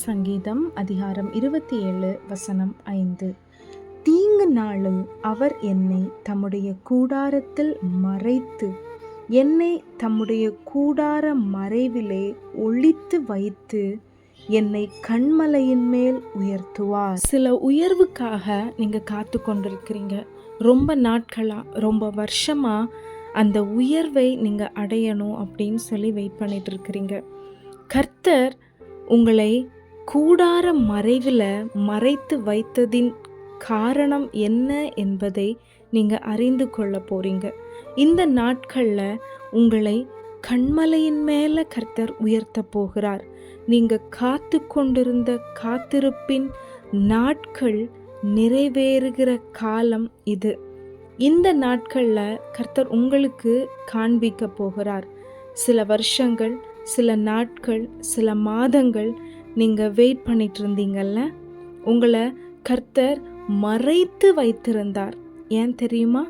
சங்கீதம் அதிகாரம் இருபத்தி ஏழு வசனம் ஐந்து. தீங்கு நாளில் அவர் என்னை தம்முடைய கூடாரத்தில் மறைத்து என்னை தம்முடைய கூடார மறைவிலே ஒழித்து வைத்து என்னை கண்மலையின் மேல் உயர்த்துவார். சில உயர்வுக்காக நீங்கள் காத்து கொண்டிருக்கிறீங்க. ரொம்ப நாட்களாக ரொம்ப வருஷமாக அந்த உயர்வை நீங்கள் அடையணும் அப்படின்னு சொல்லி வெயிட் பண்ணிட்டு இருக்கிறீங்க. கர்த்தர் உங்களை கூடார மறைவில் மறைத்து வைத்ததின் காரணம் என்ன என்பதை நீங்கள் அறிந்து கொள்ள போறீங்க. இந்த நாட்களில் உங்களை கண்மலையின் மேலே கர்த்தர் உயர்த்த போகிறார். நீங்கள் காத்து கொண்டிருந்த காத்திருப்பின் நாட்கள் நிறைவேறுகிற காலம் இது. இந்த நாட்களில் கர்த்தர் உங்களுக்கு காண்பிக்க போகிறார். சில வருஷங்கள் சில நாட்கள் சில மாதங்கள் நீங்கள் வெயிட் பண்ணிட்டு இருந்தீங்கல்ல உங்களை கர்த்தர் மறைத்து வைத்திருந்தார். ஏன் தெரியுமா?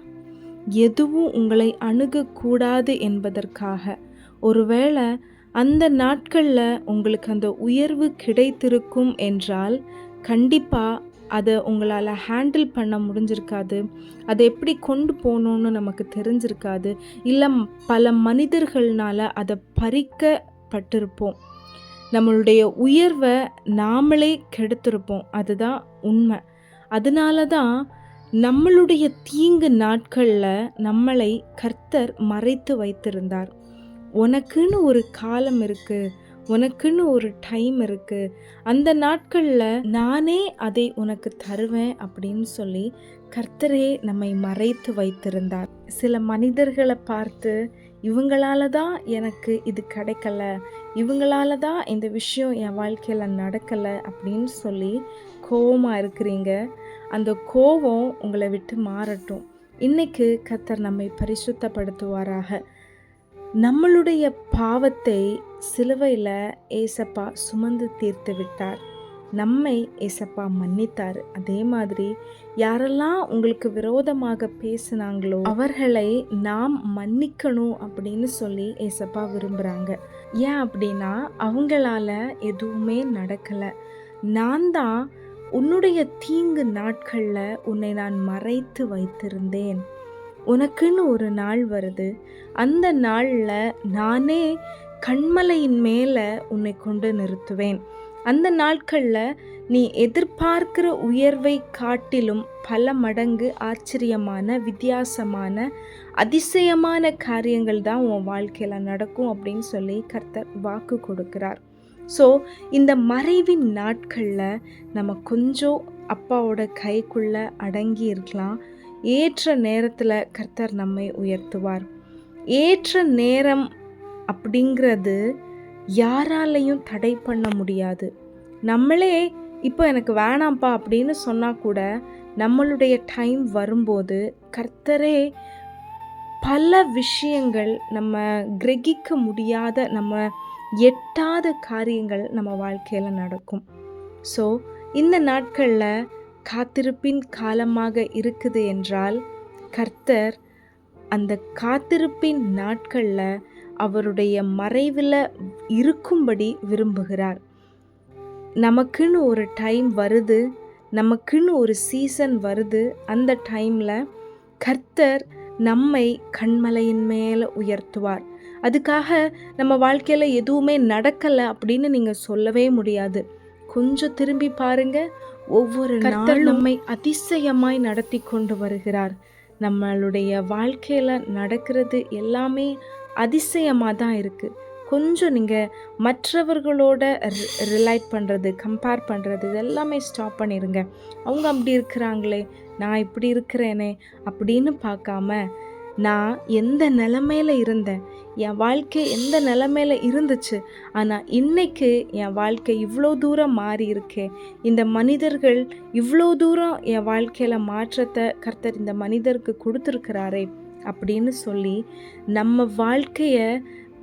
எதுவும் உங்களை அணுகக்கூடாது என்பதற்காக. ஒருவேளை அந்த நாட்களில் உங்களுக்கு அந்த உயர்வு கிடைத்திருக்கும் என்றால் கண்டிப்பாக அதை உங்களால் ஹேண்டில் பண்ண முடிஞ்சிருக்காது. அதை எப்படி கொண்டு போகணுன்னு நமக்கு தெரிஞ்சிருக்காது. இல்லை பல மனிதர்கள்னால் அதை பறிக்கப்பட்டிருப்போம். நம்மளுடைய உயர்வை நாமளே கெடுத்திருப்போம். அதுதான் உண்மை. அதனால தான் நம்மளுடைய தீங்கு நாட்களில் நம்மளை கர்த்தர் மறைத்து வைத்திருந்தார். உனக்குன்னு ஒரு காலம் இருக்குது உனக்குன்னு ஒரு டைம் இருக்குது அந்த நாட்களில் நானே அதை உனக்கு தருவேன் அப்படின்னு சொல்லி கர்த்தரே நம்மை மறைத்து வைத்திருந்தார். சில மனிதர்களை பார்த்து இவங்களால தான் எனக்கு இது கிடைக்கல. இவங்களால தான் இந்த விஷயம் என் வாழ்க்கையில் நடக்கலை அப்படின்னு சொல்லி கோவமாக இருக்கிறீங்க. அந்த கோபம் உங்களை விட்டு மாறட்டும். இன்னைக்கு கத்தர் நம்மை பரிசுத்தப்படுத்துவாராக. நம்மளுடைய பாவத்தை சிலுவையில் ஏசப்பா சுமந்து தீர்த்து விட்டார். நம்மை ஏசப்பா மன்னித்தார். அதே மாதிரி யாரெல்லாம் உங்களுக்கு விரோதமாக பேசினாங்களோ அவர்களை நாம் மன்னிக்கணும் அப்படின்னு சொல்லி ஏசப்பா விரும்புகிறாங்க ஏன் அப்படின்னா அவங்களால எதுவுமே நடக்கலை. நான் தான் உன்னுடைய தீங்கு நாட்களில் உன்னை நான் மறைத்து வைத்திருந்தேன். உனக்குன்னு ஒரு நாள் வருது. அந்த நாளில் நானே கண்மலையின் மேலே உன்னை கொண்டு நிறுத்துவேன். அந்த நாட்களில் நீ எதிர்பார்க்கிற உயர்வை காட்டிலும் பல மடங்கு ஆச்சரியமான வித்தியாசமான அதிசயமான காரியங்கள் தான் உன் வாழ்க்கையில் நடக்கும் அப்படின்னு சொல்லி கர்த்தர் வாக்கு கொடுக்கிறார். ஸோ இந்த மறைவின் நாட்களில் நம்ம கொஞ்சம் அப்பாவோட கைக்குள்ளே அடங்கி இருக்கலாம். ஏற்ற நேரத்தில் கர்த்தர் நம்மை உயர்த்துவார். ஏற்ற நேரம் அப்படிங்கிறது யாராலையும் தடை பண்ண முடியாது. நம்மளே இப்போ எனக்கு வேணாம்ப்பா அப்படின்னு சொன்னால் கூட நம்மளுடைய டைம் வரும்போது கர்த்தரே பல விஷயங்கள் நம்ம கிரகிக்க முடியாத நம்ம எட்டாத காரியங்கள் நம்ம வாழ்க்கையில் நடக்கும். ஸோ இந்த நாட்களில் காத்திருப்பின் காலமாக இருக்குது என்றால் கர்த்தர் அந்த காத்திருப்பின் நாட்களில் அவருடைய மறைவில் இருக்கும்படி விரும்புகிறார். நமக்குன்னு ஒரு டைம் வருது நமக்குன்னு ஒரு சீசன் வருது அந்த டைமில் கர்த்தர் நம்மை கண்மலையின் மேலே உயர்த்துவார். அதுக்காக நம்ம வாழ்க்கையில் எதுவுமே நடக்கலை அப்படின்னு நீங்கள் சொல்லவே முடியாது. கொஞ்சம் திரும்பி பாருங்க ஒவ்வொரு நாளும் நம்மை அதிசயமாய் நடத்தி கொண்டு வருகிறார். நம்மளுடைய வாழ்க்கையில் நடக்கிறது எல்லாமே அதிசயமாக தான் இருக்குது கொஞ்சம் நீங்கள் மற்றவர்களோட ரிலைட் பண்ணுறது கம்பேர் பண்ணுறது இது எல்லாமே ஸ்டாப் பண்ணிடுங்க அவங்க அப்படி இருக்கிறாங்களே நான் இப்படி இருக்கிறேனே அப்படின்னு பார்க்காம நான் எந்த நிலமையில் இருந்தேன்? என் வாழ்க்கை எந்த நிலமையில இருந்துச்சு? ஆனால் இன்னைக்கு என் வாழ்க்கை இவ்வளோ தூரம் மாறி இருக்கே. இந்த மனிதர்கள் இவ்வளோ தூரம் என் வாழ்க்கையில் மாற்றத்தை கர்த்தர் இந்த மனிதருக்கு கொடுத்துருக்கிறாரே அப்படின்னு சொல்லி நம்ம வாழ்க்கையை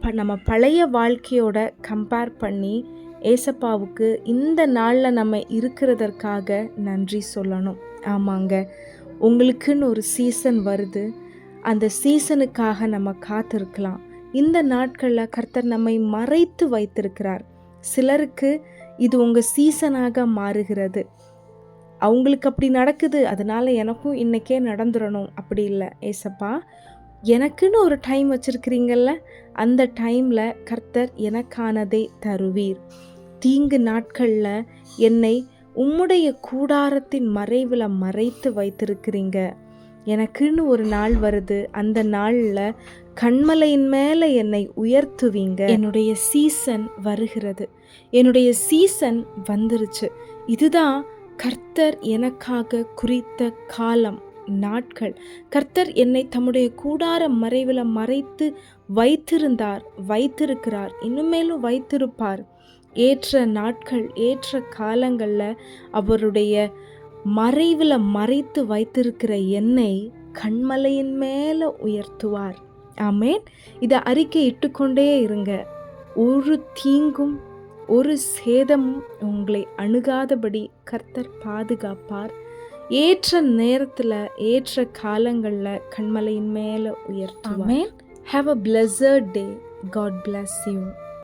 ப நம்ம பழைய வாழ்க்கையோட கம்பேர் பண்ணி ஏசப்பாவுக்கு இந்த நாளில் நம்ம இருக்கிறதற்காக நன்றி சொல்லணும். ஆமாங்க. உங்களுக்குன்னு ஒரு சீசன் வருது. அந்த சீசனுக்காக நம்ம காத்திருக்கலாம். இந்த நாட்களில் கர்த்தர் நம்மை மறைத்து வைத்திருக்கிறார். சிலருக்கு இது உங்கள் சீசனாக மாறுகிறது. அவங்களுக்கு அப்படி நடக்குது. அதனால எனக்கும் இன்றைக்கே நடந்துடணும் அப்படி இல்லை. ஏசப்பா எனக்குன்னு ஒரு டைம் வச்சுருக்கிறீங்கள்ல அந்த டைமில் கர்த்தர் எனக்கானதை தருவீர். தீங்கு நாட்களில் என்னை உம்முடைய கூடாரத்தின் மறைவில் மறைத்து வைத்திருக்கிறீங்க. எனக்குன்னு ஒரு நாள் வருது அந்த நாளில் கண்மலையின் மேலே என்னை உயர்த்துவீங்க. என்னுடைய சீசன் வருகிறது. என்னுடைய சீசன் வந்துருச்சு. இதுதான் கர்த்தர் எனக்காக குறித்த காலம். நாட்கள். கர்த்தர் என்னை தம்முடைய கூடார மறைவில் மறைத்து வைத்திருந்தார் வைத்திருக்கிறார். இன்னுமேலும் வைத்திருப்பார். ஏற்ற நாட்கள் ஏற்ற காலங்களில் அவருடைய மறைவில் மறைத்து வைத்திருக்கிற என்னை கண்மலையின் மேலே உயர்த்துவார். ஆமேன். இதை அறிக்கை இட்டுக்கொண்டே இருங்க. ஒரு தீங்கும் ஒரு சேதமும் உங்களை அணுகாதபடி கர்த்தர் பாதுகாப்பார். ஏற்ற நேரத்தில் ஏற்ற காலங்களில் கண்மலையின் மேலே உயர்த்துவார். Have a blessed day God bless you